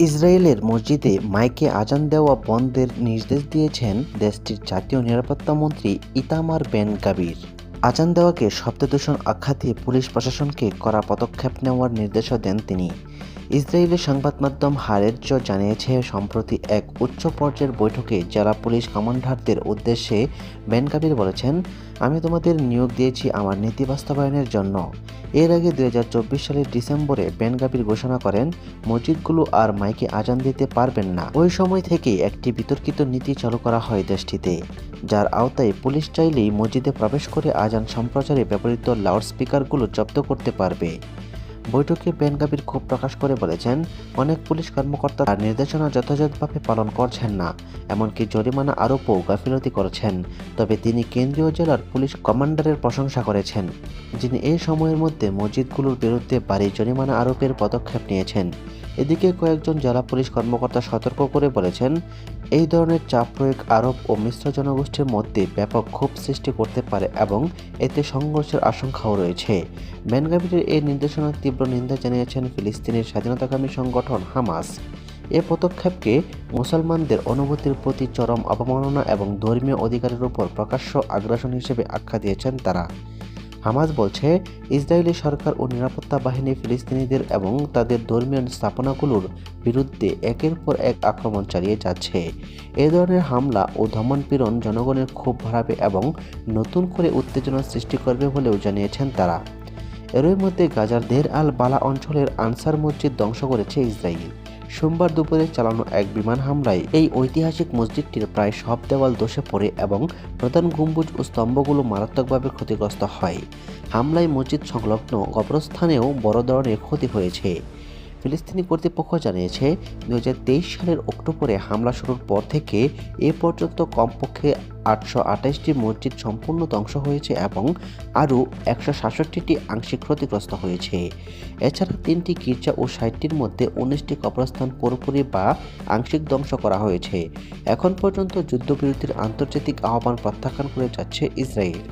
ইসরায়েলের মসজিদে মাইকে আজান দেওয়া বন্ধের নির্দেশ দিয়েছেন দেশটির জাতীয় নিরাপত্তা মন্ত্রী ইতামার বেন গাবির। আজান দেওয়াকে শব্দদূষণ আখ্যা দিয়ে পুলিশ প্রশাসনকে করা পদক্ষেপ নেওয়ার নির্দেশও দেন তিনি। ইসরায়েলের সংবাদ মাধ্যম হারেজ্য জানিয়েছে, সম্প্রতি এক উচ্চ পর্যায়ের বৈঠকে জেলা পুলিশ কমান্ডারদের উদ্দেশ্যে বেন কাবির বলেছেন, আমি তোমাদের নিয়োগ দিয়েছি আমার নীতি বাস্তবায়নের জন্য। এর আগে দুই হাজার চব্বিশ সালের ডিসেম্বরে বেন গাবির ঘোষণা করেন, মসজিদগুলো আর মাইকে আজান দিতে পারবেন না। ওই সময় থেকেই একটি বিতর্কিত নীতি চালু করা হয় দেশটিতে, যার আওতায় পুলিশ চাইলেই মসজিদে প্রবেশ করে আজান সম্প্রচারে ব্যবহৃত লাউডস্পিকারগুলো জব্দ করতে পারবে। বৈঠকে বেন গাবির ক্ষোভ প্রকাশ করে বলেছেন, অনেক পুলিশ কর্মকর্তা তার নির্দেশনা যথাযথভাবে পালন করছেন না, এমনকি জরিমানা আরোপও গাফিলতি করেছেন, তবে তিনি কেন্দ্রীয় জেলার পুলিশ কমান্ডারের প্রশংসা করেছেন, যিনি এই সময়ের মধ্যে মসজিদগুলোর বিরুদ্ধে বাড়ি জরিমানা আরোপের পদক্ষেপ নিয়েছেন। এদিকে কয়েকজন জেলা পুলিশ কর্মকর্তা সতর্ক করে বলেছেন, এই ধরনের চাপ প্রয়োগ আরব ও মিশ্র জনগোষ্ঠীর মধ্যে ব্যাপক ক্ষোভ সৃষ্টি করতে পারে এবং এতে সংঘর্ষের আশঙ্কাও রয়েছে। বেনগাবিরের এই নির্দেশনার তীব্র নিন্দা জানিয়েছেন ফিলিস্তিনের স্বাধীনতাকামী সংগঠন হামাস। এ পদক্ষেপকে মুসলমানদের অনুভূতির প্রতি চরম অবমাননা এবং ধর্মীয় অধিকারের উপর প্রকাশ্য আগ্রাসন হিসেবে আখ্যা দিয়েছেন তারা। হামাস বলছে, ইসরায়েলি সরকার ও নিরাপত্তা বাহিনী ফিলিস্তিনিদের এবং তাদের ধর্মীয় স্থাপনাগুলোর বিরুদ্ধে একের পর এক আক্রমণ চালিয়ে যাচ্ছে। এ ধরনের হামলা ও দমনপীড়ন জনগণের ক্ষোভ বাড়াবে এবং নতুন করে উত্তেজনা সৃষ্টি করবে বলেও জানিয়েছেন তারা। এরই মধ্যে গাজার দের আল বালা অঞ্চলের আনসার মসজিদ ধ্বংস করেছে ইসরায়েল। সোমবার দুপুরে চালানো এক বিমান হামলায় এই ঐতিহাসিক মসজিদটির প্রায় সব দেওয়াল দোষে পড়ে এবং প্রধান গম্বুজ ও স্তম্ভগুলো মারাত্মকভাবে ক্ষতিগ্রস্ত হয়। হামলায় মসজিদ সংলগ্ন কবরস্থানেও বড় ধরনের ক্ষতি হয়েছে। ফিলিস্তিনি কর্তৃপক্ষ জানিয়েছে দু হাজার তেইশ সালের অক্টোবরে হামলা শুরুর পর থেকে এ পর্যন্ত কমপক্ষে আটশো আঠাশটি মসজিদ সম্পূর্ণ ধ্বংস হয়েছে এবং আরও একশো সাতষট্টিটি আংশিক ক্ষতিগ্রস্ত হয়েছে। এছাড়া তিনটি গির্জা ও ষাটটির মধ্যে উনিশটি কবরস্থান পুরোপুরি বা আংশিক ধ্বংস করা হয়েছে। এখন পর্যন্ত যুদ্ধবিরতির আন্তর্জাতিক আহ্বান প্রত্যাখ্যান করে যাচ্ছে ইসরায়েল।